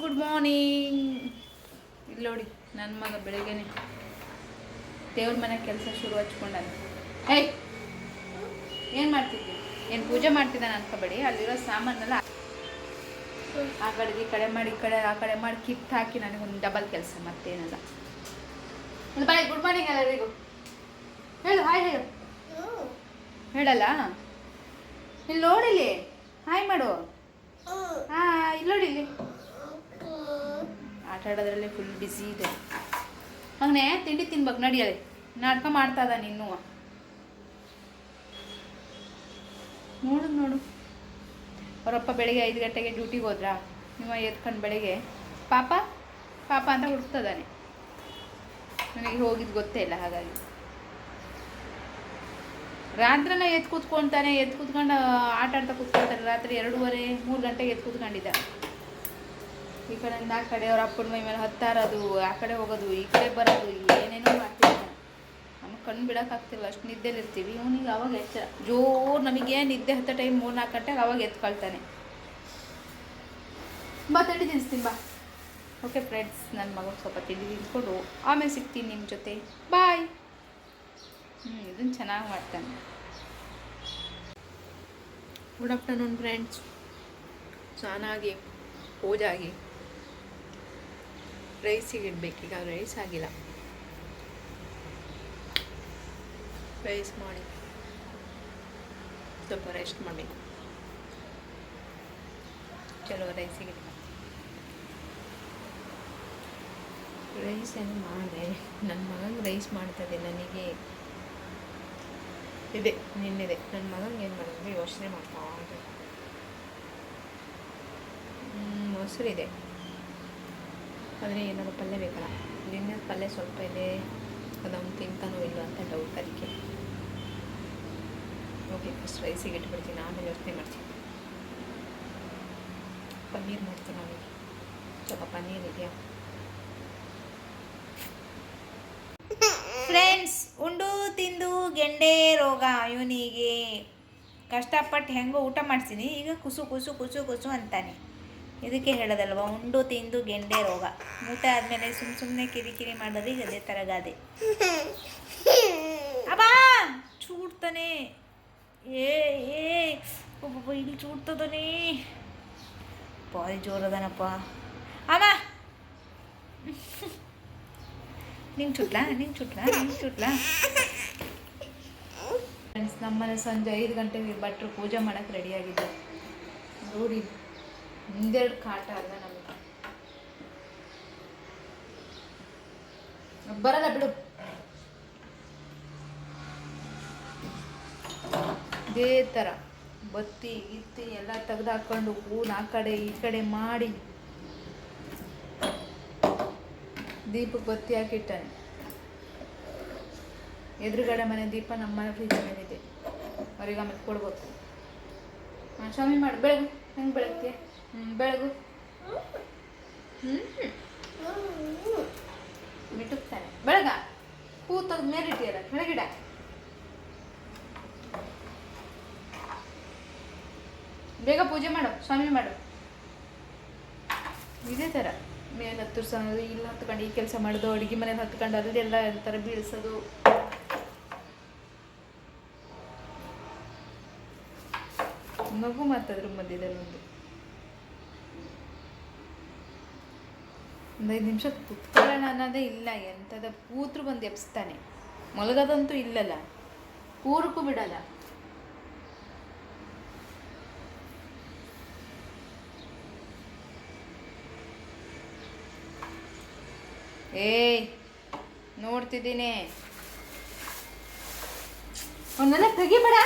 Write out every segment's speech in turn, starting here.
Good morning ಇಲ್ಲಿ ನೋಡಿ ನನ್ನ ಮಗ ಬೆಳಗ್ಗೆನೆ ದೇವ್ರ ಮನೆ ಕೆಲಸ ಶುರು ಹಚ್ಕೊಂಡಾನೆ. ಏಯ್ ಏನು ಮಾಡ್ತಿದ್ದೆ? ಏನು ಪೂಜೆ ಮಾಡ್ತಿದ್ದಾನೆ ಅನ್ಕೋಬೇಡಿ ಅಲ್ಲಿರೋ ಸಾಮಾನೆಲ್ಲ ಆ ಕಡೆ ಈ ಕಡೆ ಮಾಡಿ ಈ ಕಡೆ ಆ ಕಡೆ ಮಾಡಿ ಕಿತ್ತು ಹಾಕಿ ನನಗೊಂದು ಡಬಲ್ ಕೆಲಸ ಮತ್ತೇನಲ್ಲ. ಬಾಯ್ ಗುಡ್ ಮಾರ್ನಿಂಗ್ ಎಲ್ಲರಿಗೂ. ಹೇಳು ಹಾಯ್ ಹೇಳು. ಹೇಳಲ್ಲ? ಇಲ್ಲಿ ನೋಡಿಲಿ ಹಾಯ್ ಮಾಡು. ಹಾ ಇಲ್ಲಿ ನೋಡಿ ಇಲ್ಲಿ. ಆಟ ಆಡೋದ್ರಲ್ಲಿ ಫುಲ್ ಬ್ಯುಸಿ ಇದೆ. ಹಂಗೆ ತಿಂಡಿ ತಿನ್ಬೇಕು ನಡಿಯಲಿ ನಾಟಕ ಮಾಡ್ತಾ ಇದ್ದಾನೆ ಇನ್ನೂ. ನೋಡು ನೋಡು. ಅವರಪ್ಪ ಬೆಳಿಗ್ಗೆ ಐದು ಗಂಟೆಗೆ ಡ್ಯೂಟಿಗೆ ಹೋದ್ರಾ? ನಿಮ್ಮ ಎತ್ಕೊಂಡು ಬೆಳಿಗ್ಗೆ. ಪಾಪ ಪಾಪ ಅಂತ ಹುಡ್ಕ್ತದಾನೆ ನನಗೆ ಹೋಗಿದ್ದು ಗೊತ್ತೇ ಇಲ್ಲ ಹಾಗಾಗಿ. ರಾತ್ರಿನ ಎದ್ದು ಕೂತ್ಕೊಳ್ತಾನೆ ಎದ್ದು ಕೂತ್ಕೊಂಡು ಆಟ ಆಡ್ತಾ ಕೂತ್ಕೊಳ್ತಾನೆ ರಾತ್ರಿ ಎರಡೂವರೆ, ಮೂರು ಗಂಟೆಗೆ ಎದ್ದು ಕೂತ್ಕೊಂಡಿದ್ದ ಈ ಕಡೆಯಿಂದ ಆ ಕಡೆ ಅವ್ರ ಅಪ್ಪನ ಮೈ ಮೇಲೆ ಹತ್ತಾರದು, ಆ ಕಡೆ ಹೋಗೋದು, ಈ ಕಡೆ ಬರೋದು ಏನೇನೋ ಮಾಡ್ತಿದ್ದಾನೆ ನಮಗೆ ಕಣ್ಣು ಬಿಡೋಕ್ಕಾಗ್ತಿಲ್ಲ ಅಷ್ಟು ನಿದ್ದೆಲಿರ್ತೀವಿ ಇವನಿಗೆ ಅವಾಗ ಎಚ್ಚರ ಜೋರು ನಮಗೆ ನಿದ್ದೆ ಹತ್ತ ಟೈಮ್ ಮೂರು ನಾಲ್ಕು ಗಂಟೆಗೆ ಅವಾಗ ಎತ್ಕೊಳ್ತಾನೆ. ಬಾ ತಿಂಡಿ ತಿನ್ನಿಸ್ತೀನಿ ಬಾ. ಓಕೆ ಫ್ರೆಂಡ್ಸ್ ನನ್ನ ಮಗನ ಸ್ವಲ್ಪ ತಿಂಡಿ ತಿನ್ಕೊಂಡು ಆಮೇಲೆ ಸಿಗ್ತೀನಿ ನಿಮ್ಮ ಜೊತೆ. ಬಾಯ್ ಹ್ಞೂ ಇದನ್ನು ಚೆನ್ನಾಗಿ ಮಾಡ್ತಾನೆ. ಗುಡ್ ಆಫ್ಟರ್ನೂನ್ ಫ್ರೆಂಡ್ಸ್ ಚೆನ್ನಾಗಿ ಪೂಜಾಗಿ ರೈಸಿಗೆ ಈಗ ರೈಸ್ ಆಗಿಲ್ಲ. ರೈಸ್ ಮಾಡಿ. ಸ್ವಲ್ಪ ರೆಸ್ಟ್ ಮಾಡಿ ಚಲೋ ರೈಸಿಗೆ ರೈಸ್ ಏನು ಮಾಡಿದೆ? ನನ್ನ ಮಗನಿಗೆ ರೈಸ್ ಮಾಡ್ತದೆ ನನಗೆ. ಇದೆ, ನಿನ್ನಿದೆ. ನನ್ನ ಮಗನಿಗೆ ಏನು ಮಾಡಿದ್ರೆ ಯೋಚನೆ ಮಾಡ್ತಾ ಮೊಸರಿದೆ ಆದರೆ ಏನಾದ್ರು ಪಲ್ಯ ಬೇಕಲ್ಲ? ನಿನ್ನೆ ಪಲ್ಯ ಸ್ವಲ್ಪ ಇದೆ, ಅದನ್ನು ತಿಂತಾನೋ ಇಲ್ಲ ಅಂತ ಡೌಟ್ ಅದಕ್ಕೆ. ಓಕೆ ಫಸ್ಟ್ ರೈಸಿಗೆ ಇಟ್ಬಿಡ್ತೀನಿ, ಆಮೇಲೆ ಯೋಚನೆ ಮಾಡ್ತೀನಿ. ಪನ್ನೀರ್ ಮಾಡ್ತೀನಿ ನಾವೀಗ ಸ್ವಲ್ಪ ಪನ್ನೀರ್ ಇದೆಯಾ? ಫ್ರೆಂಡ್ಸ್ ಉಂಡು ತಿಂದು ಗೆಂಡೆ ರೋಗ ಇವನಿಗೆ. ಕಷ್ಟಪಟ್ಟು ಹೆಂಗೋ ಊಟ ಮಾಡ್ತೀನಿ, ಈಗ ಕುಸು ಕುಸು ಕುಸು ಕುಸು ಅಂತಾನೆ. ಇದಕ್ಕೆ ಹೇಳೋದಲ್ವ, ಉಂಡು ತಿಂದು ಗೆಂಡೆ ರೋಗ. ಊಟ ಆದಮೇಲೆ ಸುಮ್ಮ ಸುಮ್ಮನೆ ಕಿರಿಕಿರಿ ಮಾಡೋದು ಈಗ ಅದೇ ಥರ ಗಾದೆ. ಅಬ್ಬಾ! ಚೂಡ್ತಾನೆ. ಏ ಏ ಒಬ್ಬೊಬ್ಬ ಇಲ್ಲಿ ಚೂಡ್ತದನೇ. ಬಾರಿ ಜೋರದನಪ್ಪ. ಅಮ್ಮ! ನಿಂಗೆ ಚುಟ್ಲಾ ನಿಂಗೆ ಚುಟ್ಲಾ ನಿಂಗೆ ಚುಟ್ಲಾ? ಫ್ರೆಂಡ್ಸ್ ನಮ್ಮನೆ ಸಂಜೆ ಐದು ಗಂಟೆಗೆ ಭಟ್ರು ಪೂಜೆ ಮಾಡೋಕ್ಕೆ ರೆಡಿಯಾಗಿದ್ದರು ನೋಡಿ. ಒಂದೆರಡು ಕಾಟ ಅಲ್ಲ ನಮಗೆ. ಬರಲ್ಲ ಬಿಡು. ಇದೇ ಥರ ಬತ್ತಿ, ಗಿತ್ತಿ ಎಲ್ಲ ತೆಗ್ದು ಹಾಕ್ಕೊಂಡು ಹೂನ ಆ ಕಡೆ ಈ ಕಡೆ ಮಾಡಿ ದೀಪಕ್ಕೆ ಬತ್ತಿ ಹಾಕಿಟ್ಟಾನೆ. ಎದುರುಗಡೆ ಮನೆ ದೀಪ, ನಮ್ಮ ಮನೆ ಫ್ರಿಜ್ ಮೇಲಿದೆ ಅವ್ರಿಗೆ ಆಮೇಲೆ ಕೊಡ್ಬೇಕು. ಹಾಂ ಸ್ವಾಮಿ ಮಾಡಿ ಬೆಳಗ್ಗೆ ಹೆಂಗೆ ಬೆಳಗ್ಗೆ ಬೆಳಗು. ಮಿಟುಕ್ತಾನೆ ಬೆಳಗ. ಹೂ ತೆಗೆದ ಮೇಲೆ ಇಟ್ಟಿಯಲ್ಲ, ಕೆಳಗಿಡ. ಬೇಗ ಪೂಜೆ ಮಾಡು, ಸ್ವಾಮಿ ಮಾಡು. ಇದೇ ಥರ ಮೇಲೆ ಹತ್ತಿರ್ಸೋದು, ಇಲ್ಲಿ ಹತ್ಕೊಂಡು ಈ ಕೆಲಸ ಮಾಡೋದು, ಅಡುಗೆ ಮನೇಲಿ ಹತ್ಕೊಂಡು ಅಲ್ಲೆಲ್ಲ ಥರ ಬೀಳ್ಸೋದು. ಮಗು ಮಾತಾದ್ರೂ ಮಧ್ಯದಲ್ಲಿ ಒಂದು. ಒಂದು ಐದು ನಿಮಿಷ ಕುತ್ಕೊಳ್ಳೋಣ ಅನ್ನೋದೇ ಇಲ್ಲ, ಎಂಥದ ಕೂತ್ರು ಬಂದು ಎಬ್ಸ್ತಾನೆ. ಮಲಗೋದಂತೂ ಇಲ್ಲಲ್ಲ. ಕೂರಕ್ಕೂ ಬಿಡಲ್ಲ. ಏಯ್, ನೋಡ್ತಿದ್ದೀನಿ. ಅವನ್ನೆಲ್ಲ ತೆಗಿಬೇಡ.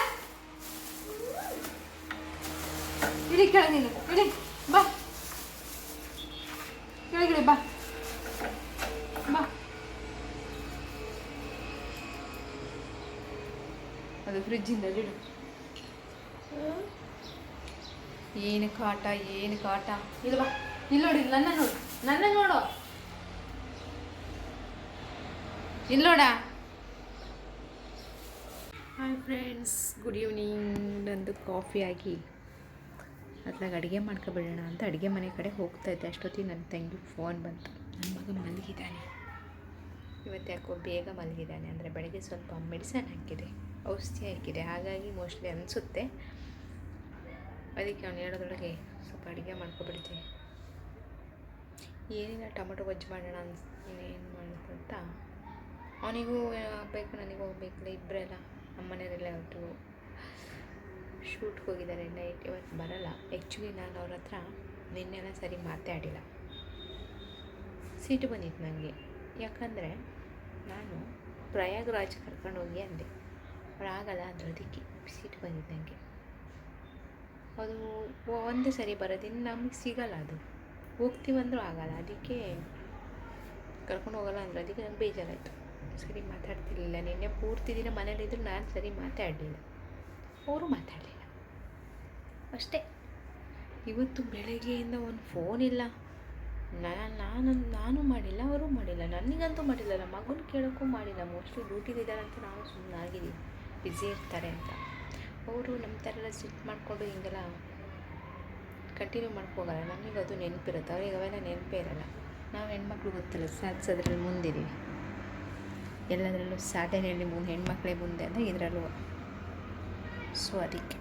ಇಡಿ ಕೆಳಗೆ ನೀನು. ಇಡಿ, ಬಾ. ಕೇಳಿ ಬಾ ಬಾ. ಅದು ಫ್ರಿಜ್ಜಿಂದ ಇಡು. ಏನು ಕಾಟ ಏನು ಕಾಟ? ಇಲ್ಲ ಬಾ. ಇಲ್ಲಿ ನೋಡಿ ನನ್ನ ನೋಡು. ನನ್ನ ನೋಡು. ಇಲ್ಲೋಡ ಹಾಯ್ ಫ್ರೆಂಡ್ಸ್ ಗುಡ್ ಈವ್ನಿಂಗ್ ನಂದು ಕಾಫಿ ಆಗಿ. ಅದ್ರಾಗ ಅಡುಗೆ ಮಾಡ್ಕೊಬಿಡೋಣ ಅಂತ ಅಡುಗೆ ಮನೆ ಕಡೆ ಹೋಗ್ತಾ ಇದ್ದೆ. ಅಷ್ಟೊತ್ತಿಗೆ ನನ್ನ ತಂಗಿ ಫೋನ್ ಬಂತು. ನನ್ನ ಮಗ ಮಲಗಿದ್ದಾನೆ. ಇವತ್ತು ಯಾಕೋ ಬೇಗ ಮಲಗಿದ್ದಾನೆ. ಅಂದರೆ ಬೆಳಗ್ಗೆ ಸ್ವಲ್ಪ ಮೆಡಿಸನ್ ಹಾಕಿದೆ. ಔಷಧಿ ಹಾಕಿದೆ. ಹಾಗಾಗಿ ಮೋಸ್ಟ್ಲಿ ಅನಿಸುತ್ತೆ. ಅದಕ್ಕೆ ಅವನು ಹೇಳೋದ್ರೊಳಗೆ ಸ್ವಲ್ಪ ಅಡುಗೆ ಮಾಡ್ಕೊಬಿಡ್ತೀನಿ ಏನಿಲ್ಲ, ಟೊಮೊಟೊ ಗೊಜ್ಜು ಮಾಡೋಣ ಅನ್ಸ್ ಏನು ಮಾಡೋದು ಅಂತ. ಅವನಿಗೂ ಬೇಕು, ನನಗೂ ಹೋಗ್ಬೇಕಲ್ಲ ಇಬ್ಬರೆಲ್ಲ ನಮ್ಮನೆಯವರೆಲ್ಲ ಹೊರಟು ಶೂಟ್ಗೆ ಹೋಗಿದ್ದಾರೆ, ನೈಟ್ ಇವತ್ತು ಬರಲ್ಲ. ಆ್ಯಕ್ಚುಲಿ ನಾನು ಅವ್ರ ಹತ್ರ ನಿನ್ನೆಲ್ಲ ಸರಿ ಮಾತಾಡಿಲ್ಲ. ಸೀಟು ಬಂದಿತ್ತು ನನಗೆ ಯಾಕಂದರೆ ನಾನು ಪ್ರಯಾಗ್ರಾಜ್ ಕರ್ಕೊಂಡು ಹೋಗಿ ಅಂದೆ. ಅವ್ರು ಆಗಲ್ಲ ಅಂದ್ರೆ ಅದಕ್ಕೆ ಸಿಟ್ಟು ಅದು ಒಂದು ಸರಿ ಬರೋದು ನಮಗೆ ಸಿಗಲ್ಲ ಅದು. ಹೋಗ್ತೀವಂದ್ರೂ ಆಗಲ್ಲ, ಅದಕ್ಕೆ ಕರ್ಕೊಂಡು ಹೋಗಲ್ಲ ಅನ್ನೋದಕ್ಕೆ ಅದಕ್ಕೆ ನಂಗೆ ಬೇಜಾರಾಯಿತು. ಸರಿ ಮಾತಾಡ್ತಿರ್ಲಿಲ್ಲ, ನಿನ್ನೆ ಪೂರ್ತಿ ದಿನ ಮನೇಲಿದ್ರು ನಾನು ಸರಿ ಮಾತಾಡಲಿಲ್ಲ. ಅವರು ಮಾತಾಡಲಿಲ್ಲ. ಅಷ್ಟೇ. ಇವತ್ತು ಬೆಳಗ್ಗೆಯಿಂದ ಒಂದು ಫೋನ್ ಇಲ್ಲ. ನಾನು ನಾನು ನಾನು ಮಾಡಿಲ್ಲ, ಅವರು ಮಾಡಿಲ್ಲ ನನಗಂತೂ ಮಾಡಿಲ್ಲ ನಮ್ಮ ಮಗನ ಕೇಳೋಕ್ಕೂ ಮಾಡಿಲ್ಲ ಮೋಸ್ಟ್ಲಿ ಡ್ಯೂಟಿಲಿದ್ದಾರೆ ಅಂತ ನಾವು ಸುಮ್ಮನೆ ಆಗಿದ್ದೀವಿ ಬ್ಯುಸಿ ಇರ್ತಾರೆ ಅಂತ. ಅವರು ನಮ್ಮ ಥರ ಎಲ್ಲ ಸಿಟ್ ಮಾಡಿಕೊಂಡು ಹಿಂಗೆಲ್ಲ ಕಂಟಿನ್ಯೂ ಮಾಡ್ಕೋಗಲ್ಲ. ನಮಗೆ ಅದು ನೆನಪಿರುತ್ತೆ. ಅವ್ರಿಗೆ ಅವೆಲ್ಲ ನೆನಪೇ ಇರಲ್ಲ. ನಾವು ಹೆಣ್ಮಕ್ಳು ಗೊತ್ತಿಲ್ಲ ಸಾಧಿಸೋದ್ರಲ್ಲಿ ಮುಂದಿದ್ದೀವಿ ಎಲ್ಲದರಲ್ಲೂ ಸಾಧನೆಯಲ್ಲಿ ಮುಂದೆ ಹೆಣ್ಮಕ್ಳೇ ಮುಂದೆ ಅಂದರೆ ಇದರಲ್ಲೂ. ಸೊ ಅದಕ್ಕೆ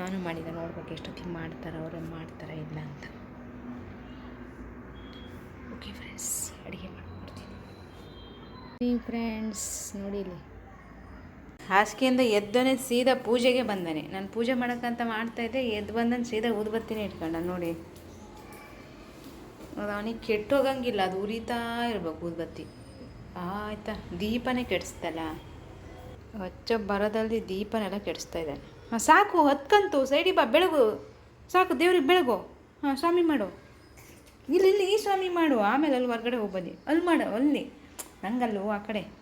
ನಾನು ಮಾಡಿದ ನೋಡ್ಬೇಕು ಎಷ್ಟೊತ್ತಿಗೆ ಮಾಡ್ತಾರೆ, ಅವರು ಮಾಡ್ತಾರ ಇಲ್ಲ ಅಂತ. ಓಕೆ ಫ್ರೆಂಡ್ಸ್ ಅಡುಗೆ ಮಾಡ್ಕೊಡ್ತೀನಿ ಫ್ರೆಂಡ್ಸ್ ನೋಡಿ ಇಲ್ಲಿ. ಹಾಸಿಗೆಯಿಂದ ಎದ್ದನೆ ಸೀದಾ ಪೂಜೆಗೆ ಬಂದಾನೆ. ನಾನು ಪೂಜೆ ಮಾಡೋಕ್ಕಂತ ಮಾಡ್ತಾಯಿದ್ದೆ ಎದ್ದು ಬಂದನು ಸೀದಾ ಊದ್ಬತ್ತಿನೇ ಇಟ್ಕೊಂಡ, ನೋಡಿ. ಅವನಿಗೆ ಕೆಟ್ಟೋಗಂಗಿಲ್ಲ ಅದು ಉರಿತಾ ಇರ್ಬೇಕು ಊದ್ಬತ್ತಿ ಆಯ್ತಾ, ದೀಪನೇ ಕೆಡಿಸ್ತಲ್ಲ ಹೊಚ್ಚ ಬರದಲ್ಲಿ ದೀಪನೆಲ್ಲ ಕೆಡಿಸ್ತಾ ಇದ್ದಾನೆ. ಹಾಂ, ಸಾಕು, ಹತ್ಕಂತು, ಸೈಡಿ ಬಾ, ಬೆಳಗು. ಸಾಕು, ದೇವ್ರಿಗೆ ಬೆಳಗು. ಹಾಂ, ಸ್ವಾಮಿ ಮಾಡು. ಇಲ್ಲಿ ಇಲ್ಲಿ, ಈ ಸ್ವಾಮಿ ಮಾಡು. ಆಮೇಲೆ ಅಲ್ಲಿ ಹೊರ್ಗಡೆ ಹೋಗ್ಬನ್ನಿ ಅಲ್ಲಿ ಮಾಡು, ಅಲ್ಲಿ. ನಂಗಲ್ಲು ಆ ಕಡೆ.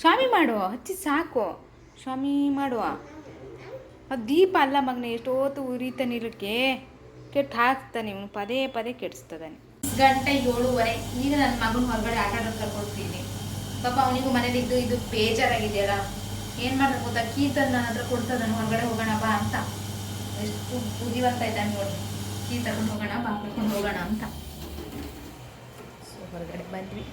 ಸ್ವಾಮಿ ಮಾಡುವ ಹಚ್ಚಿ ಸಾಕು. ಸ್ವಾಮಿ ಮಾಡುವ. ಅದು ದೀಪ ಅಲ್ಲ ಮಗನೇ ಎಷ್ಟೋತ್ತು ಉರಿತ ಇರಕ್ಕೆ ಕೆಟ್ಟ ಹಾಕ್ತಾನೆ ಇವನು ಪದೇ ಪದೇ ಕೆಡಿಸ್ತದಾನೆ ಗಂಟೆ ಏಳುವರೆ ಈಗ ನನ್ನ ಮಗನ ಹೊರಗಡೆ ಆಟ ಆಡೋದು ಕರ್ಕೊಡ್ತೀನಿ ಪಾಪ ಅವನಿಗೂ ಮನೇಲಿ ಇದ್ದು ಇದು ಬೇಜಾರಾಗಿದೆಯಲ್ಲ. ಏನು ಮಾಡೋದು ಗೊತ್ತಾ? ಕೀರ್ತನ್ ನನ್ನ ಹತ್ರ ಕೊಡ್ತದಾನೆ ಹೊರಗಡೆ ಹೋಗೋಣ ಬಾ ಅಂತ. ಎಷ್ಟು ಬುದ್ಧಿವಂತ ಇದ್ದಾನೆ ನೋಡಿ. ಕೀ ತಗೊಂಡು ಹೋಗೋಣ ಬಾ ಕರ್ಕೊಂಡು ಹೋಗೋಣ ಅಂತ. ಸೊ ಹೊರಗಡೆ ಬಂದ್ವಿ.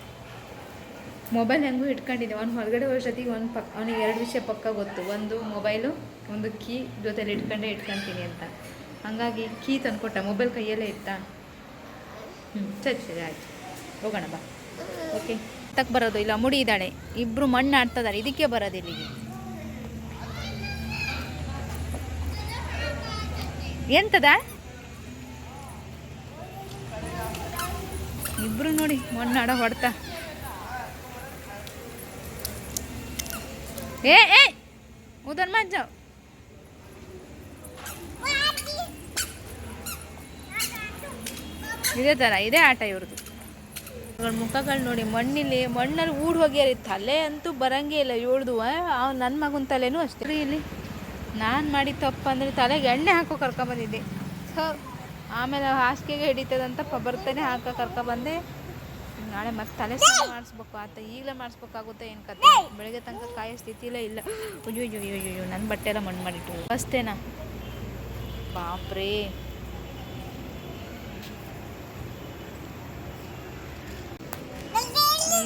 ಮೊಬೈಲ್ ಹೆಂಗೂ ಇಟ್ಕೊಂಡಿದ್ದೆ. ಅವ್ನು ಹೊರಗಡೆ ಹೋಗೋಷ್ಟೊತ್ತಿಗೆ ಒಂದು ಪಕ್ಕ ಅವ್ನಿಗೆ ಎರಡು ವಿಷಯ ಪಕ್ಕ ಗೊತ್ತು. ಒಂದು ಮೊಬೈಲು, ಒಂದು ಕೀ ಜೊತೆಲಿ ಇಟ್ಕೊಂಡೇ ಇಟ್ಕೊತೀನಿ ಅಂತ. ಹಂಗಾಗಿ ಕೀ ತಂದುಕೊಟ್ಟ. ಮೊಬೈಲ್ ಕೈಯಲ್ಲೇ ಇತ್ತ? ಹ್ಞೂ ಸರಿ ಸರಿ, ಆಯಿತು. ಹೋಗೋಣ, ಬಾ. ಓಕೆ ತಕ್ಕ ಬರೋದು. ಇಲ್ಲ, ಮುಡಿ ಇದ್ದಾಳೆ. ಇಬ್ಬರು ಮಣ್ಣು ಆಡ್ತಿದ್ದಾರೆ ಇದಕ್ಕೆ ಬರೋದು ಇಲ್ಲಿಗೆ. ಎಂತದ? ಇಬ್ರು ನೋಡಿ ಮಣ್ಣಾಡ ಹೊಡ್ತಾ. ಏ ಏ ઉધરમાં જ ಇದೇ ಥರ ಇದೇ ಆಟ ಇವ್ರದ್ದು. ಇವ್ರ ಮುಖಗಳು ನೋಡಿ ಮಣ್ಣಲ್ಲಿ ಮಣ್ಣಲ್ಲಿ ಊಡ್ ಹೋಗ್ಯಾರ ತಲೆ ಅಂತೂ ಬರಂಗೇ ಇಲ್ಲ ಇವಳ್ದು ಅವ್ನು ನನ್ನ ಮಗನ ತಲೆನೂ ಅಷ್ಟೇ. ಇಲ್ಲಿ. ನಾನು ಮಾಡಿ ತಪ್ಪ ಅಂದ್ರೆ ತಲೆಗೆ ಎಣ್ಣೆ ಹಾಕೋ ಕರ್ಕೊಂಬಂದಿದ್ದೆ ಸೊ ಆಮೇಲೆ ಹಾಸಿಗೆಗೆ ಹಿಡಿತದಂತ ಬರ್ತಾನೆ ಹಾಕೋ ಕರ್ಕೊಬಂದೆ ನಾಳೆ ಮತ್ತೆ ತಲೆ ಸ್ನಾನ ಮಾಡಿಸ್ಬೇಕು ಆತ. ಈಗಲೇ ಮಾಡಿಸ್ಬೇಕಾಗುತ್ತೆ ಏನು ಕತೆ? ಬೆಳಗ್ಗೆ ತನಕ ಕಾಯೋ ಸ್ಥಿತಿಲೇ ಇಲ್ಲ. ಅಯ್ಯೋ ಅಯ್ಯೋ ನನ್ನ ಬಟ್ಟೆ ಎಲ್ಲ ಮಣ್ಣು ಮಾಡಿಟ್ಟು. ಅಷ್ಟೇನಾ ಬಾಪ್ರೇ.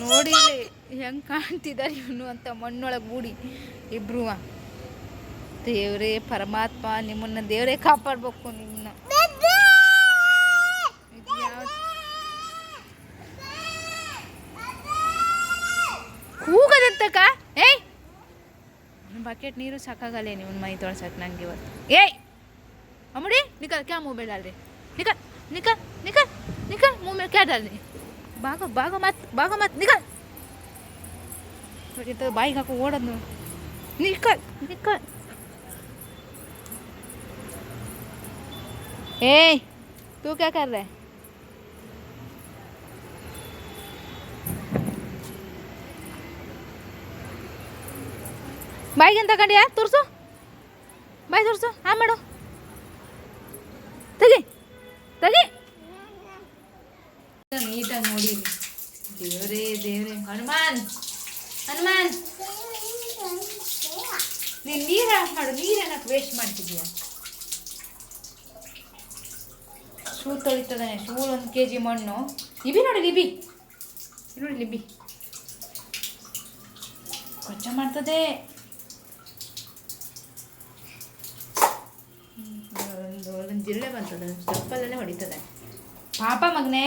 ನೋಡಿ ಹೆಂಗೆ ಕಾಣ್ತಿದ್ದಾರೆ ಇವನು ಅಂತ ಮಣ್ಣೊಳಗೆ ಗೂಡಿ ಇಬ್ರು ದೇವರೇ ಪರಮಾತ್ಮ ನಿಮ್ಮನ್ನು ದೇವರೇ ಕಾಪಾಡಬೇಕು ನಿಮ್ಮನ್ನ. ಕೂಗದಂತಕ್ಕ ಏಯ್ ಬಕೆಟ್ ನೀರು ಸಾಕಾಗಲ್ಲ ನೀವು ಮೈ ತೊಳ್ಸಕ್ಕೆ ನಂಗೆ ಇವತ್ತು ಏಯ್ ಅಮ್ಮಡಿ ನಿಕಲ್ ಕ್ಯಾ मुंह में डाल रहे निकल निकल निकल निकल मुंह में क्या डाल रही भागो भागो मत भागो मत निकल ನೋಡಿ तो ಬಾಯಿಗೆ ಹಾಕೋ ಓಡೋದು निकल निकल ए तू क्या कर रहा है ಬಾಯಿಗೆ ಅಂತ ಕಂಡಿಯಾ ತೋರಿಸು. ಬಾಯಿ ತೋರಿಸು. ಹಾಂ ಮಾಡು. ತೆಗಿ. ತೆಗಿ. ನೀಟಾಗಿ ನೋಡಿ. ದೇವರೇ ದೇವರೇ. ಹನುಮಾನ್. ಹನುಮಾನ್. ನೀನು ನೀರು ಹಾಕಿ ಮಾಡು. ನೀರು ಏನಕ್ಕೆ ವೇಸ್ಟ್ ಮಾಡ್ತಿದ್ಯಾ ಶೂ ತೊಳಿತದಾನೆ ಶೂ ಒಂದು ಕೆ ಜಿ ಮಣ್ಣು. ಲಿಬಿ ನೋಡಿ ಲಿಬಿ ನೋಡಿ ಲಿಬಿ ಕೊಚ್ಚ ಮಾಡ್ತದೆ. ಒಂದು ಒಂದು ಜಿರಳೆ ಬಂತದ ಚಪ್ಪಲಲ್ಲೇ ಹೊಡಿತದೆ. ಪಾಪ ಮಗನೇ.